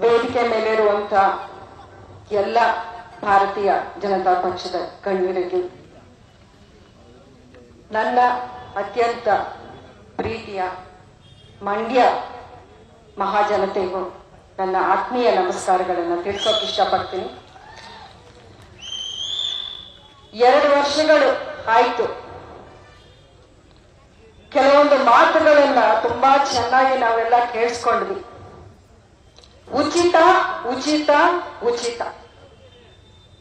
ವೇದಿಕೆ ಮೇಲಿರುವಂತ ಎಲ್ಲ ಭಾರತೀಯ ಜನತಾ ಪಕ್ಷದ ಗಣ್ಯರಿಗೆ ನನ್ನ ಅತ್ಯಂತ ಪ್ರೀತಿಯ ಮಂಡ್ಯ ಮಹಾಜನತೆಗೂ ನನ್ನ ಆತ್ಮೀಯ ನಮಸ್ಕಾರಗಳನ್ನು ತಿಳಿಸೋಕೆ ಇಷ್ಟಪಡ್ತೀನಿ. ಎರಡು ವರ್ಷಗಳು ಆಯ್ತು. ಕೆಲವೊಂದು ಮಾತುಗಳನ್ನ ತುಂಬಾ ಚೆನ್ನಾಗಿ ನಾವೆಲ್ಲ ಕೇಳಿಸ್ಕೊಂಡ್ವಿ. ಉಚಿತ ಉಚಿತ ಉಚಿತ.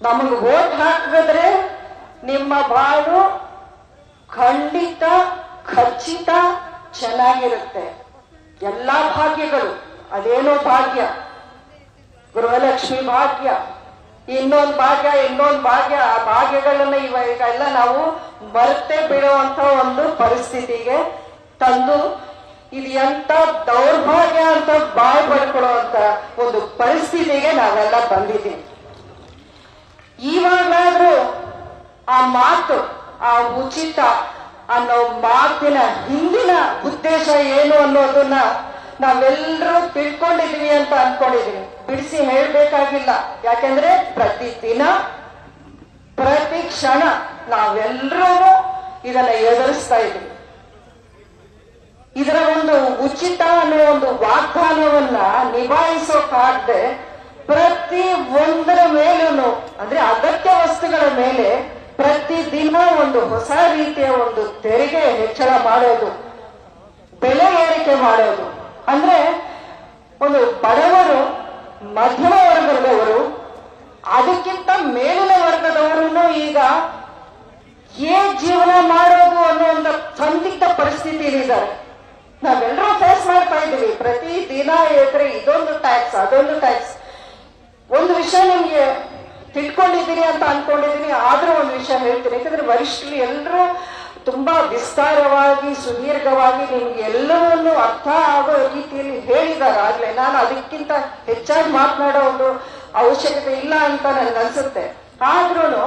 ನಮಗೆ ಓಟ್ ಹಾಕಿದ್ರೆ ನಿಮ್ಮ ಬಾಳು ಖಂಡಿತ ಖಚಿತ ಚೆನ್ನಾಗಿರುತ್ತೆ. ಎಲ್ಲಾ ಭಾಗ್ಯಗಳು, ಅದೇನೋ ಭಾಗ್ಯ. ಗೃಹಲಕ್ಷ್ಮಿ ಭಾಗ್ಯ. ಇನ್ನೊಂದು ಭಾಗ್ಯ ಇನ್ನೊಂದು ಭಾಗ್ಯ, ಆ ಭಾಗ್ಯಗಳನ್ನ ಇವಾಗ ಎಲ್ಲ ನಾವು ಮರೆತೇ ಬಿಡುವಂತ ಒಂದು ಪರಿಸ್ಥಿತಿಗೆ ತಂದು ಇದು ಎಂತ ದೌರ್ಭಾಗ್ಯ ಅಂತ ಬಾಯ್ ಪಡ್ಕೊಳ್ಳುವಂತ ಒಂದು ಪರಿಸ್ಥಿತಿಗೆ ನಾವೆಲ್ಲ ಬಂದಿದ್ದೀವಿ. ಇವಾಗಾದ್ರೂ ಆ ಮಾತು, ಆ ಉಚಿತ ಅನ್ನೋ ಮಾತಿನ ಹಿಂದಿನ ಉದ್ದೇಶ ಏನು ಅನ್ನೋದನ್ನ ನಾವೆಲ್ಲರೂ ತಿಳ್ಕೊಂಡಿದೀವಿ ಅಂತ ಅನ್ಕೊಂಡಿದೀವಿ. ಬಿಡಿಸಿ ಹೇಳ್ಬೇಕಾಗಿಲ್ಲ. ಯಾಕೆಂದ್ರೆ ಪ್ರತಿ ದಿನ, ಪ್ರತಿ ಕ್ಷಣ ನಾವೆಲ್ಲರೂ ಇದನ್ನ ಎದುರಿಸ್ತಾ ಇದ್ದೀವಿ. ಇದರ ಒಂದು ಉಚಿತ ಅನ್ನೋ ಒಂದು ವಾಗ್ದಾನವನ್ನ ನಿಭಾಯಿಸೋಕಾಗದೆ ಪ್ರತಿ ಒಂದರ ಮೇಲೂ ಅಂದ್ರೆ ಅಗತ್ಯ ವಸ್ತುಗಳ ಮೇಲೆ ಪ್ರತಿ ದಿನ ಒಂದು ಹೊಸ ರೀತಿಯ ಒಂದು ತೆರಿಗೆ ಹೆಚ್ಚಳ ಮಾಡೋದು, ಬೆಲೆ ಏರಿಕೆ ಮಾಡೋದು. ಅಂದ್ರೆ ಒಂದು ಬಡವರು, ಮಧ್ಯಮ ವರ್ಗದವರು, ಅದಕ್ಕಿಂತ ಮೇಲಿನ ವರ್ಗದವರನ್ನು ಈಗ ಏನ್ ಜೀವನ ಮಾಡೋದು ಅನ್ನೋ ಒಂದು ಸಂದಿಗ್ಧ ಪರಿಸ್ಥಿತಿಯಲ್ಲಿ ಇದ್ದಾರೆ ನಾವೆಲ್ಲರೂ ಫೇಸ್ ಮಾಡ್ತಾ ಇದ್ದೀವಿ. ಪ್ರತಿ ದಿನ ಹೇಳಿದ್ರೆ ಇದೊಂದು ಟ್ಯಾಕ್ಸ್ ಅದೊಂದು ಟ್ಯಾಕ್ಸ್ ಒಂದು ವಿಷಯ ನಿಮ್ಗೆ ತಿಳ್ಕೊಂಡಿದ್ದೀನಿ ಅಂತ ಅನ್ಕೊಂಡಿದ್ದೀನಿ, ಆದ್ರೂ ಒಂದು ವಿಷಯ ಹೇಳ್ತೀನಿ. ಯಾಕಂದ್ರೆ ವರಿಷ್ಠರು ಎಲ್ಲರೂ ತುಂಬಾ ವಿಸ್ತಾರವಾಗಿ, ಸುದೀರ್ಘವಾಗಿ ನಿಮ್ಗೆ ಎಲ್ಲವನ್ನು ಅರ್ಥ ಆಗೋ ರೀತಿಯಲ್ಲಿ ಹೇಳಿದ್ದಾರೆ. ಆಗ್ಲೇ ನಾನು ಅದಕ್ಕಿಂತ ಹೆಚ್ಚಾಗಿ ಮಾತನಾಡೋ ಒಂದು ಅವಶ್ಯಕತೆ ಇಲ್ಲ ಅಂತ ನನ್ಗೆ ಅನ್ಸುತ್ತೆ. ಆದ್ರೂ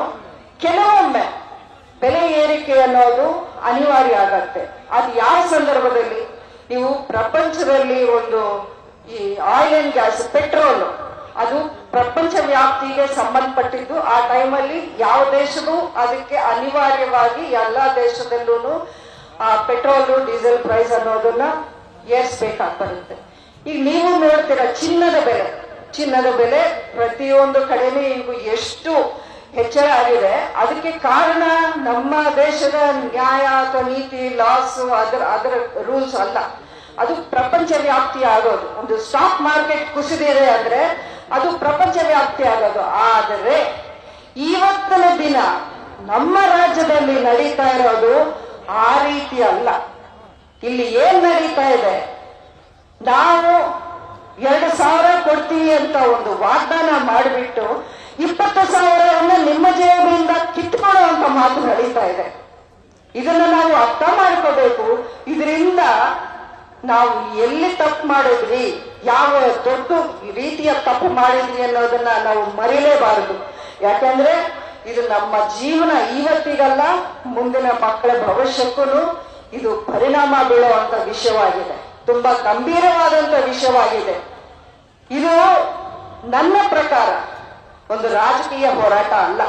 ಕೆಲವೊಮ್ಮೆ ಬೆಲೆ ಏರಿಕೆ ಅನ್ನೋದು ಅನಿವಾರ್ಯ ಆಗತ್ತೆ. ಅದು ಯಾವ ಸಂದರ್ಭದಲ್ಲಿ? ನೀವು ಪ್ರಪಂಚದಲ್ಲಿ ಒಂದು ಈ ಆಯಿಲ್ ಅಂಡ್ ಗ್ಯಾಸ್ ಪೆಟ್ರೋಲ್ ಅದು ಪ್ರಪಂಚ ವ್ಯಾಪ್ತಿಗೆ ಸಂಬಂಧಪಟ್ಟಿದ್ದು, ಆ ಟೈಮಲ್ಲಿ ಯಾವ ದೇಶವೂ ಅದಕ್ಕೆ ಅನಿವಾರ್ಯವಾಗಿ ಎಲ್ಲಾ ದೇಶದಲ್ಲೂ ಆ ಪೆಟ್ರೋಲ್ ಡೀಸೆಲ್ ಪ್ರೈಸ್ ಅನ್ನೋದನ್ನ ಏರ್ಸ್ಬೇಕಾಗಿ ಬರುತ್ತೆ ಈಗ ನೀವು ನೋಡ್ತೀರಾ ಚಿನ್ನದ ಬೆಲೆ. ಚಿನ್ನದ ಬೆಲೆ ಪ್ರತಿಯೊಂದು ಕಡೆನೂ ಈಗ ಎಷ್ಟು ಹೆಚ್ಚಳ ಆಗಿದೆ. ಅದಕ್ಕೆ ಕಾರಣ ನಮ್ಮ ದೇಶದ ನ್ಯಾಯ ಅಥವಾ ನೀತಿ ಲಾಸ್ ಅದರ ಅದರ ರೂಲ್ಸ್ ಅಲ್ಲ. ಅದು ಪ್ರಪಂಚ ವ್ಯಾಪ್ತಿ ಆಗೋದು. ಒಂದು ಸ್ಟಾಕ್ ಮಾರ್ಕೆಟ್ ಕುಸಿದಿದೆ ಅಂದ್ರೆ ಅದು ಪ್ರಪಂಚ ವ್ಯಾಪ್ತಿ ಆಗೋದು. ಆದರೆ ಇವತ್ತಿನ ದಿನ ನಮ್ಮ ರಾಜ್ಯದಲ್ಲಿ ನಡೀತಾ ಇರೋದು ಆ ರೀತಿ ಅಲ್ಲ. ಇಲ್ಲಿ ಏನ್ ನಡೀತಾ ಇದೆ? ನಾವು ಎರಡು ಸಾವಿರ ಕೊಡ್ತೀವಿ ಅಂತ ಒಂದು ವಾಗ್ದಾನ ಮಾಡಿಬಿಟ್ಟು ಇಪ್ಪತ್ತು ಸಾವಿರವನ್ನ ನಿಮ್ಮ ಜೇಬಿನಿಂದ ಕಿತ್ಕೊಳ್ಳುವಂತ ಮಾತು ನಡೀತಾ ಇದೆ. ಇದನ್ನ ನಾವು ಅರ್ಥ ಮಾಡ್ಕೋಬೇಕು. ಇದರಿಂದ ನಾವು ಎಲ್ಲಿ ತಪ್ಪು ಮಾಡಿದ್ವಿ, ಯಾವ ದೊಡ್ಡ ರೀತಿಯ ತಪ್ಪು ಮಾಡಿದ್ವಿ ಅನ್ನೋದನ್ನ ನಾವು ಮರಿಲೇಬಾರದು. ಯಾಕಂದ್ರೆ ಇದು ನಮ್ಮ ಜೀವನ ಇವತ್ತಿಗಲ್ಲ ಮುಂದಿನ ಮಕ್ಕಳ ಭವಿಷ್ಯಕ್ಕೂ ಇದು ಪರಿಣಾಮ ಬೀಳುವಂತ ವಿಷಯವಾಗಿದೆ. ತುಂಬಾ ಗಂಭೀರವಾದಂತ ವಿಷಯವಾಗಿದೆ. ಇದು ನನ್ನ ಪ್ರಕಾರ ಒಂದು ರಾಜಕೀಯ ಹೋರಾಟ ಅಲ್ಲ.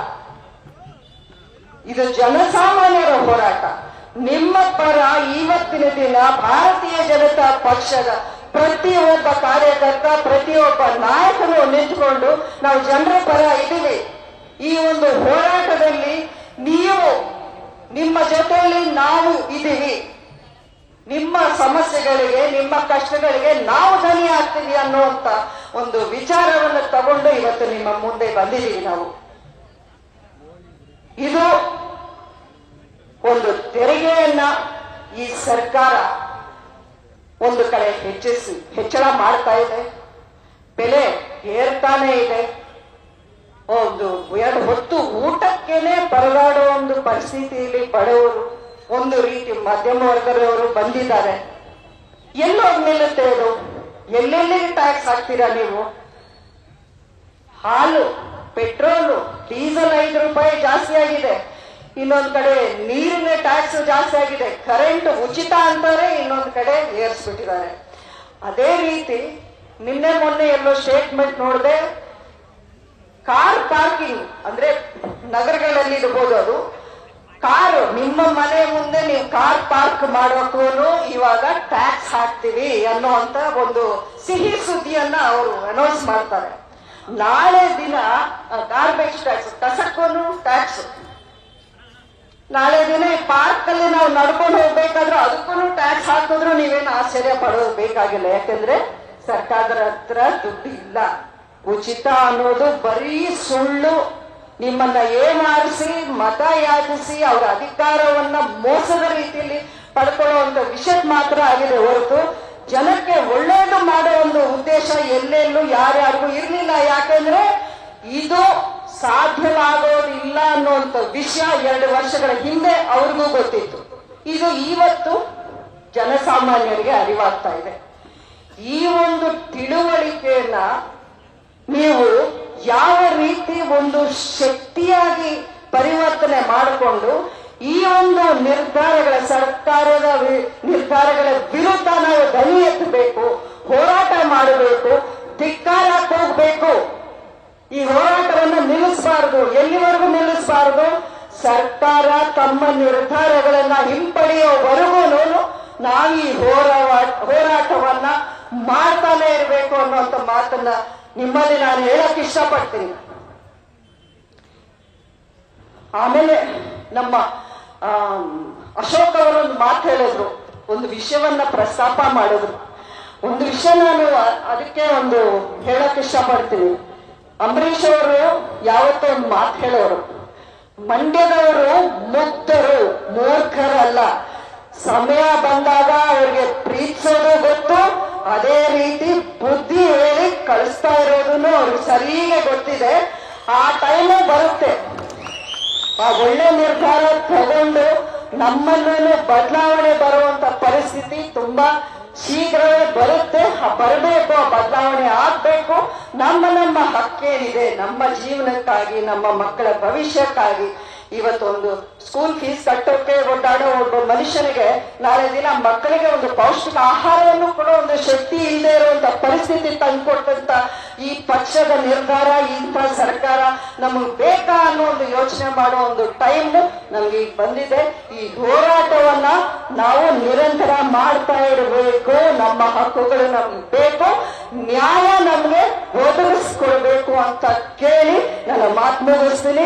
ಇದು ಜನಸಾಮಾನ್ಯರ ಹೋರಾಟ. ನಿಮ್ಮ ಪರ ಇವತ್ತಿನ ದಿನ ಭಾರತೀಯ ಜನತಾ ಪಕ್ಷದ ಪ್ರತಿಯೊಬ್ಬ ಕಾರ್ಯಕರ್ತ, ಪ್ರತಿಯೊಬ್ಬ ನಾಯಕರು ನಿಂತ್ಕೊಂಡು ನಾವು ಜನರ ಪರ ಇದ್ದೀವಿ. ಈ ಒಂದು ಹೋರಾಟದಲ್ಲಿ ನೀವು, ನಿಮ್ಮ ಜೊತೆಯಲ್ಲಿ ನಾವು ಇದ್ದೀವಿ. ನಿಮ್ಮ ಸಮಸ್ಯೆಗಳಿಗೆ, ನಿಮ್ಮ ಕಷ್ಟಗಳಿಗೆ ನಾವು ಧನಿ ಆಗ್ತೀವಿ ಅನ್ನುವಂತ ಒಂದು ವಿಚಾರವನ್ನು ತಗೊಂಡು ಇವತ್ತು ನಿಮ್ಮ ಮುಂದೆ ಬಂದಿದ್ದೀವಿ ನಾವು ಇದು ಒಂದು ತೆರಿಗೆಯನ್ನ ಈ ಸರ್ಕಾರ ಒಂದು ಕಡೆ ಹೆಚ್ಚಿಸಿ, ಹೆಚ್ಚಳ ಮಾಡ್ತಾ ಇದೆ. ಬೆಲೆ ಏರ್ತಾನೆ ಇದೆ. ಒಂದು ಎರಡು ಹೊತ್ತು ಊಟಕ್ಕೇನೆ ಪರದಾಡೋ ಒಂದು ಪರಿಸ್ಥಿತಿಯಲ್ಲಿ ಬಡವರು ಒಂದು ರೀತಿ ಮಧ್ಯಮ ವರ್ಗದವರು ಬಂದಿದ್ದಾರೆ. ಎಲ್ಲೋಗ್ ನಿಲ್ಲುತ್ತೆ ಅದು ಎಲ್ಲೆಲ್ಲಿ ಟ್ಯಾಕ್ಸ್ ಹಾಕ್ತೀರಾ ನೀವು? ಹಾಲು ಪೆಟ್ರೋಲು ಡೀಸೆಲ್ ಐದು ರೂಪಾಯಿ ಜಾಸ್ತಿ ಆಗಿದೆ. ಇನ್ನೊಂದ್ ಕಡೆ ನೀರಿನ ಟ್ಯಾಕ್ಸ್ ಜಾಸ್ತಿ ಆಗಿದೆ. ಕರೆಂಟ್ ಉಚಿತ ಅಂತಾರೆ, ಇನ್ನೊಂದ್ ಕಡೆ ಏರ್ಸ್ಬಿಟ್ಟಿದ್ದಾರೆ. ಅದೇ ರೀತಿ ನಿನ್ನೆ ಮೊನ್ನೆ ಎಲ್ಲೋ ಸ್ಟೇಟ್ಮೆಂಟ್ ನೋಡಿದೆ ಕಾರ್ ಪಾರ್ಕಿಂಗ್ ಅಂದ್ರೆ ನಗರಗಳಲ್ಲಿ ಇರ್ಬೋದು ಅದು. ಕಾರು ನಿಮ್ಮ ಮನೆ ಮುಂದೆ ನೀವು ಕಾರ್ ಪಾರ್ಕ್ ಮಾಡೋಕ್ಕೂ ಇವಾಗ ಟ್ಯಾಕ್ಸ್ ಹಾಕ್ತೀವಿ ಅನ್ನುವಂತ ಒಂದು ಸಿಹಿ ಸುದ್ದಿಯನ್ನ ಅವರು ಅನೌನ್ಸ್ ಮಾಡ್ತಾರೆ. ನಾಳೆ ದಿನ ಗಾರ್ಬೇಜ್ ಟ್ಯಾಕ್ಸ್ ಕಸಕ್ಕೂ ಟ್ಯಾಕ್ಸ್ ನಾಳೆ ದಿನ ಪಾರ್ಕ್ ಅಲ್ಲಿ ನಾವು ನಡ್ಕೊಂಡು ಹೋಗ್ಬೇಕಾದ್ರೆ ಅದಕ್ಕೂ ಟ್ಯಾಕ್ಸ್ ಹಾಕಿದ್ರು ನೀವೇನು ಆಶ್ಚರ್ಯ ಪಡೋದು ಬೇಕಾಗಿಲ್ಲ ಯಾಕಂದ್ರೆ ಸರ್ಕಾರದ ಹತ್ರ ದುಡ್ಡು ಇಲ್ಲ ಉಚಿತ ಅನ್ನೋದು ಬರೀ ಸುಳ್ಳು. ನಿಮ್ಮನ್ನ ಏಮಾರಿಸಿ, ಮತ ಯಾಚಿಸಿ, ಅವರ ಅಧಿಕಾರವನ್ನ ಮೋಸದ ರೀತಿಯಲ್ಲಿ ಪಡ್ಕೊಳ್ಳುವಂತ ವಿಷಯ ಮಾತ್ರ ಆಗಿದೆ ಹೊರತು ಜನಕ್ಕೆ ಒಳ್ಳೆಯದು ಮಾಡೋ ಒಂದು ಉದ್ದೇಶ ಎಲ್ಲೆಲ್ಲೂ ಯಾರ್ಯಾರಿಗೂ ಇರ್ಲಿಲ್ಲ. ಯಾಕಂದ್ರೆ ಇದು ಸಾಧ್ಯವಾಗೋದಿಲ್ಲ ಅನ್ನುವಂಥ ವಿಷಯ ಎರಡು ವರ್ಷಗಳ ಹಿಂದೆ ಅವ್ರಿಗೂ ಗೊತ್ತಿತ್ತು. ಇದು ಇವತ್ತು ಜನಸಾಮಾನ್ಯರಿಗೆ ಅರಿವಾಗ್ತಾ ಇದೆ. ಈ ಒಂದು ತಿಳುವಳಿಕೆಯನ್ನ ನೀವು ಯಾವ ರೀತಿ ಒಂದು ಶಕ್ತಿಯಾಗಿ ಪರಿವರ್ತನೆ ಮಾಡಿಕೊಂಡು ಈ ಒಂದು ನಿರ್ಧಾರಗಳ ಸರ್ಕಾರದ ನಿರ್ಧಾರಗಳ ವಿರುದ್ಧ ನಾವು ಧ್ವನಿ ಎತ್ತಬೇಕು, ಹೋರಾಟ ಮಾಡಬೇಕು, ಧಿಕ್ಕಾರ ಹೋಗ್ಬೇಕು ಈ ಹೋರಾಟವನ್ನು ನಿಲ್ಲಿಸಬಾರದು. ಎಲ್ಲಿವರೆಗೂ ನಿಲ್ಲಿಸಬಾರದು? ಸರ್ಕಾರ ತಮ್ಮ ನಿರ್ಧಾರಗಳನ್ನ ಹಿಂಪಡೆಯುವವರೆಗೂ ನಾವು ಈ ಹೋರಾಟ, ಹೋರಾಟವನ್ನ ಮಾಡ್ತಾನೆ ಇರಬೇಕು ಅನ್ನುವಂಥ ಮಾತನ್ನ ನಿಮ್ಮಲ್ಲಿ ನಾನು ಹೇಳಕ್ ಇಷ್ಟಪಡ್ತೀನಿ. ಆಮೇಲೆ ನಮ್ಮ ಅಶೋಕ್ ಅವರು ಒಂದು ಮಾತು ಹೇಳಿದ್ರು. ಒಂದು ವಿಷಯವನ್ನ ಪ್ರಸ್ತಾಪ ಮಾಡಿದ್ರು. ಒಂದು ವಿಷಯ ನಾನು ಅದಕ್ಕೆ ಒಂದು ಹೇಳಕ್ ಇಷ್ಟಪಡ್ತೀನಿ. ಅಂಬರೀಷ್ ಅವರು ಯಾವತ್ತೂ ಒಂದು ಮಾತು ಹೇಳೋರು, ಮಂಡ್ಯದವರು ಮುಕ್ತರು ಮೂರ್ಖರಲ್ಲ. ಸಮಯ ಬಂದಾಗ ಅವ್ರಿಗೆ ಪ್ರೀತಿಸೋದು ಗೊತ್ತು, ಅದೇ ರೀತಿ ಬುದ್ಧಿ ಹೇಳಿ ಕಳಿಸ್ತಾ ಇರೋದನ್ನು ಅವ್ರಿಗೆ ಸರಿಯಾಗಿ ಗೊತ್ತಿದೆ. ಆ ಟೈಮು ಬರುತ್ತೆ. ಆ ಒಳ್ಳೆ ನಿರ್ಧಾರ ತಗೊಂಡು ನಮ್ಮಲ್ಲೂ ಬದಲಾವಣೆ ಬರುವಂತ ಪರಿಸ್ಥಿತಿ ಬರಬೇಕು ಬದಲಾವಣೆ ಆಗ್ಬೇಕು. ನಮ್ಮ ನಮ್ಮ ಹಕ್ಕೇನಿದೆ ನಮ್ಮ ಜೀವನಕ್ಕಾಗಿ ನಮ್ಮ ಮಕ್ಕಳ ಭವಿಷ್ಯಕ್ಕಾಗಿ. ಇವತ್ತೊಂದು ಸ್ಕೂಲ್ ಫೀಸ್ ಕಟ್ಟೋಕೆ ಒಟ್ಟಾಡೋ ಒಬ್ಬ ಮನುಷ್ಯನಿಗೆ ನಾಳೆ ದಿನ ಮಕ್ಕಳಿಗೆ ಒಂದು ಪೌಷ್ಟಿಕ ಆಹಾರವನ್ನು ಕೂಡ ಒಂದು ಶಕ್ತಿ ಇಲ್ಲದೆ ಇರುವಂತ ಪರಿಸ್ಥಿತಿ ತಂದುಕೊಟ್ಟಂತ ಈ ಪಕ್ಷದ ನಿರ್ಧಾರ ಇಂಥ ಸರ್ಕಾರ ನಮಗೆ ಬೇಕಾ ಅನ್ನೋ ಒಂದು ಯೋಚನೆ ಮಾಡೋ ಒಂದು ಟೈಮ್ ನಮ್ಗೆ ಈಗ ಬಂದಿದೆ. ಈ ಹೋರಾಟವನ್ನ ನಾವು ನಿರಂತರ ಮಾಡ್ತಾ ಇರಬೇಕು. ನಮ್ಮ ಹಕ್ಕುಗಳು ನಮ್ಗೆ ಬೇಕು. ನ್ಯಾಯ ನಮ್ಗೆ ಒದಗಿಸ್ಕೊಳ್ಬೇಕು ಅಂತ ಕೇಳಿ ನನ್ನ ಮಾತು ಮುಗಿಸ್ತೀನಿ.